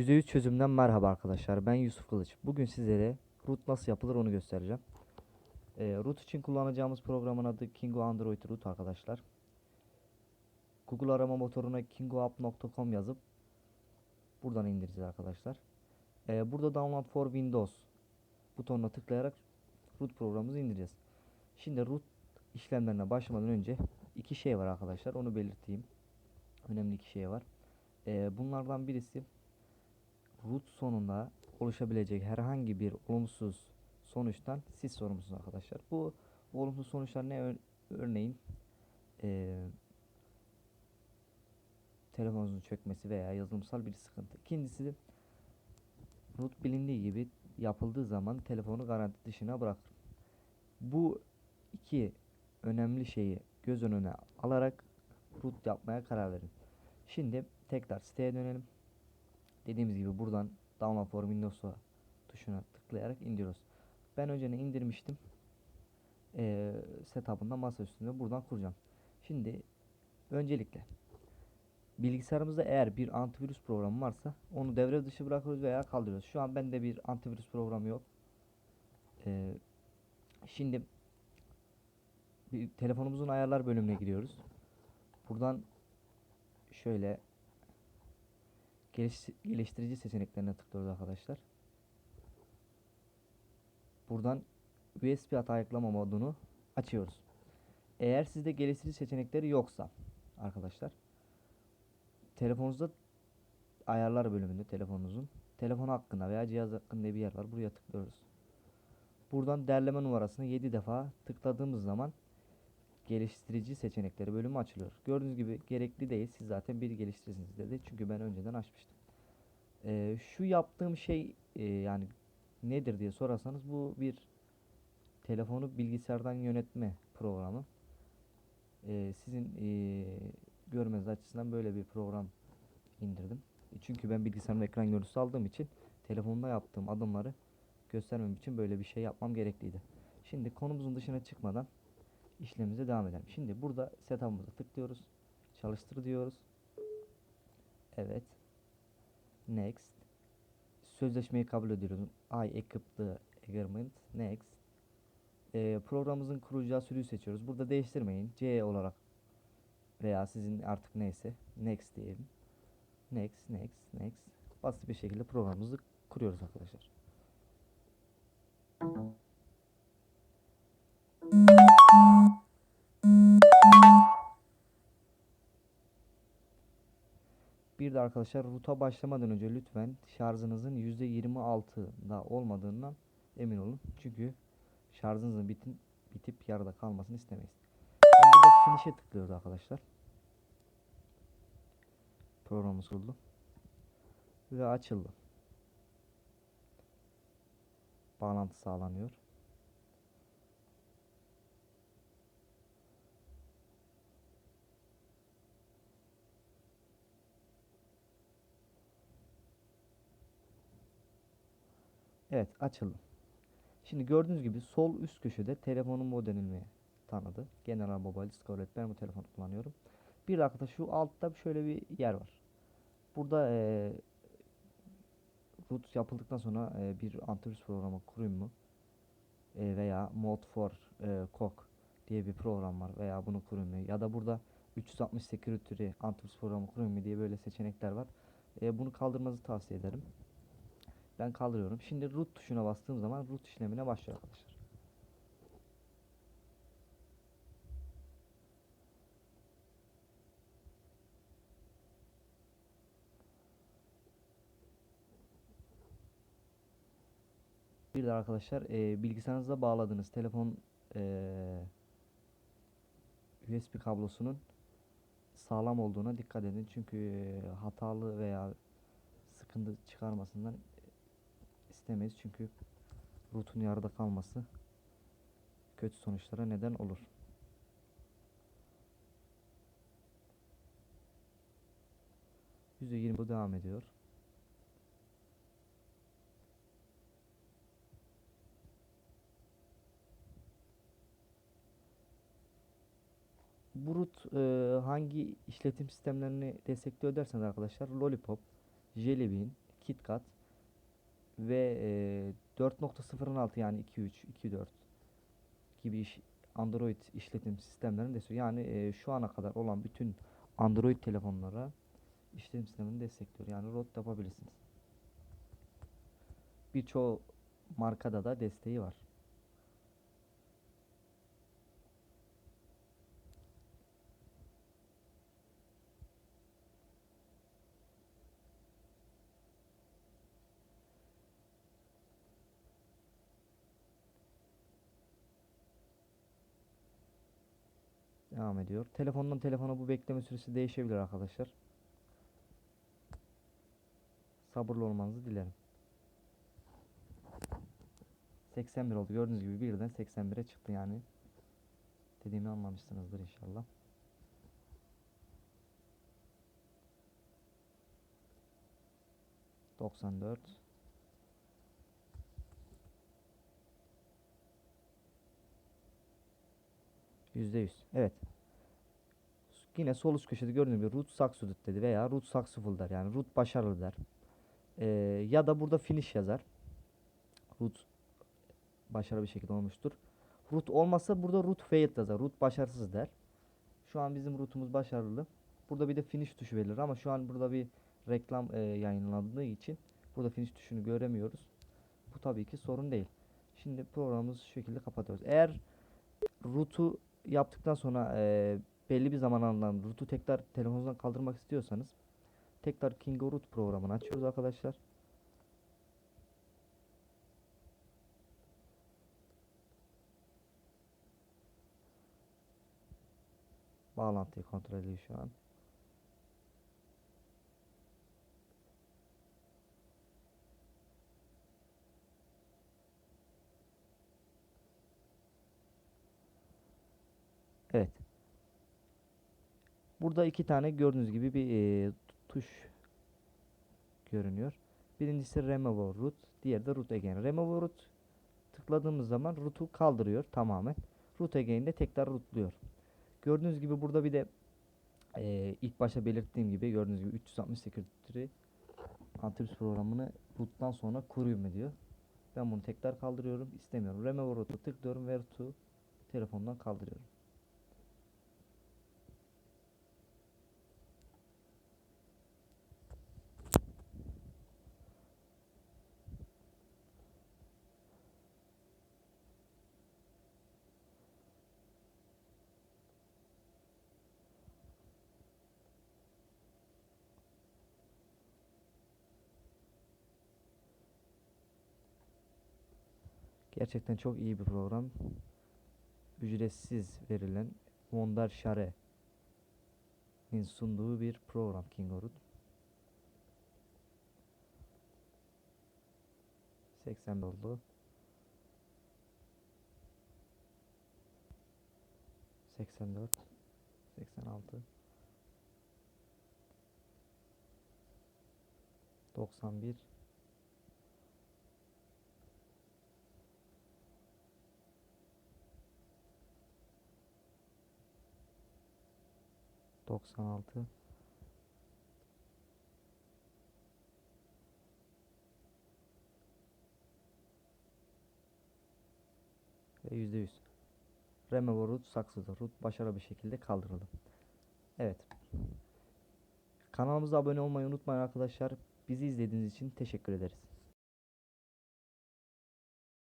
%100 çözümden merhaba arkadaşlar. Ben Yusuf Kılıç. Bugün sizlere root nasıl yapılır onu göstereceğim. Ee, root için kullanacağımız programın adı Kingo Android Root arkadaşlar. Google arama motoruna kingoapp.com yazıp buradan indireceğiz arkadaşlar. Ee, burada Download for Windows butonuna tıklayarak root programımızı indireceğiz. Şimdi root işlemlerine başlamadan önce iki şey var arkadaşlar. Onu belirteyim. Önemli iki şey var. Ee, bunlardan birisi root sonunda oluşabilecek herhangi bir olumsuz sonuçtan siz sorumlusunuz arkadaşlar. Bu olumsuz sonuçlar ne? Ör- Örneğin eee telefonunuzun çökmesi veya yazılımsal bir sıkıntı. İkincisi root bilindiği gibi yapıldığı zaman telefonu garanti dışına bırakır. Bu iki önemli şeyi göz önüne alarak root yapmaya karar verin. Şimdi tekrar siteye dönelim. Dediğimiz gibi buradan Download for Windows'a tuşuna tıklayarak indiriyoruz. Ben önceden indirmiştim. Ee, setup'ında masa üstünde buradan kuracağım. Şimdi öncelikle bilgisayarımızda eğer bir antivirüs programı varsa onu devre dışı bırakıyoruz veya kaldırıyoruz. Şu an bende bir antivirüs programı yok. Ee, şimdi bir telefonumuzun ayarlar bölümüne giriyoruz. Buradan şöyle geliş- geliştirici seçeneklerine tıklıyoruz arkadaşlar. Buradan USB hata ayıklama modunu açıyoruz. Eğer sizde geliştirici seçenekleri yoksa arkadaşlar telefonunuzda ayarlar bölümünde telefonunuzun telefon hakkında veya cihaz hakkında bir yer var. Buraya tıklıyoruz. Buradan derleme numarasını 7 defa tıkladığımız zaman geliştirici seçenekleri bölümü açılıyor. Gördüğünüz gibi gerekli değil. Siz zaten bir geliştirirsiniz dedi. Çünkü ben önceden açmıştım. Ee, şu yaptığım şey e, yani nedir diye sorarsanız bu bir telefonu bilgisayardan yönetme programı. Ee, sizin e, görmeniz açısından böyle bir program indirdim. E, Çünkü ben bilgisayarımda ekran görüntüsü aldığım için telefonumda yaptığım adımları göstermem için böyle bir şey yapmam gerekliydi. Şimdi konumuzun dışına çıkmadan işlemimize devam edelim. Şimdi burada setup'ımıza tıklıyoruz. Çalıştır diyoruz. Evet. Next. Sözleşmeyi kabul ediyoruz. I accept the agreement. Next. Ee, programımızın kuracağı sürüyü seçiyoruz. Burada değiştirmeyin. C olarak veya sizin artık neyse. Next diyelim. Next, next, next. Basit bir şekilde programımızı kuruyoruz arkadaşlar. Bir de arkadaşlar ruta başlamadan önce lütfen şarjınızın %26'da olmadığından emin olun. Çünkü şarjınızın bitin, bitip yarıda kalmasını istemeyiz. Şimdi burada finish'e tıklıyoruz arkadaşlar. Programımız kuruldu. Ve açıldı. Bağlantı sağlanıyor. Evet açıldı. Şimdi gördüğünüz gibi sol üst köşede telefonun modelini tanıdı. General Mobile Discovery ben bu telefonu kullanıyorum. Bir dakika şu altta şöyle bir yer var. Burada eee root yapıldıktan sonra eee, bir antivirüs programı kurayım mı? Eee, veya Mod for eee, Cock diye bir program var veya bunu kurayım mı? Ya da burada 360 Security antivirüs programı kurayım mı diye böyle seçenekler var. Eee, bunu kaldırmanızı tavsiye ederim. Ben kaldırıyorum. Şimdi root tuşuna bastığım zaman root işlemine başlıyor arkadaşlar. Bir de arkadaşlar e, bilgisayarınıza bağladığınız telefon e, USB kablosunun sağlam olduğuna dikkat edin. Çünkü e, hatalı veya sıkıntı çıkarmasından istemeyiz. Çünkü root'un yarıda kalması kötü sonuçlara neden olur. %20 bu devam ediyor. Bu root e, hangi işletim sistemlerini destekliyor derseniz arkadaşlar Lollipop, Jelly Bean, KitKat ve e, 4.0.6 yani 2.3, 2.4 gibi iş, Android işletim sistemlerini destekliyor. Yani e, şu ana kadar olan bütün Android telefonlara işletim sistemini destekliyor. Yani ROT yapabilirsiniz. Birçoğu markada da desteği var. Devam ediyor. Telefondan telefona bu bekleme süresi değişebilir arkadaşlar. Sabırlı olmanızı dilerim. 81 oldu. Gördüğünüz gibi birden 81'e çıktı yani. Dediğimi anlamışsınızdır inşallah. Doksan dört. Yüzde yüz. Evet. Yine sol üst köşede gördüğünüz gibi root succeeded dedi veya root successful der. Yani root başarılı der. Ee, ya da burada finish yazar. Root başarılı bir şekilde olmuştur. Root olmasa burada root failed yazar. Root başarısız der. Şu an bizim root'umuz başarılı. Burada bir de finish tuşu verilir ama şu an burada bir reklam e, yayınlandığı için burada finish tuşunu göremiyoruz. Bu tabii ki sorun değil. Şimdi programımızı şu şekilde kapatıyoruz. Eğer root'u yaptıktan sonra e, belli bir zaman aralığında root'u tekrar telefonunuzdan kaldırmak istiyorsanız tekrar Kingo Root programını açıyoruz arkadaşlar. Bağlantıyı kontrol ediyor şu an. Evet. Burada iki tane gördüğünüz gibi bir e, tuş görünüyor. Birincisi remove root, diğeri de root again. Remove root tıkladığımız zaman root'u kaldırıyor tamamen. Root again de tekrar rootluyor. Gördüğünüz gibi burada bir de e, ilk başta belirttiğim gibi gördüğünüz gibi 360 security antivirüs programını root'tan sonra kuruyum diyor. Ben bunu tekrar kaldırıyorum. istemiyorum. Remove root'u tıklıyorum ve root'u telefondan kaldırıyorum. Gerçekten çok iyi bir program. Ücretsiz verilen Mondar Share'nin sunduğu bir program Kingoroot. 80 oldu. 84 86 91 96 ve %100 Remove root saksıda root başarılı bir şekilde kaldırıldı. Evet. Kanalımıza abone olmayı unutmayın arkadaşlar. Bizi izlediğiniz için teşekkür ederiz.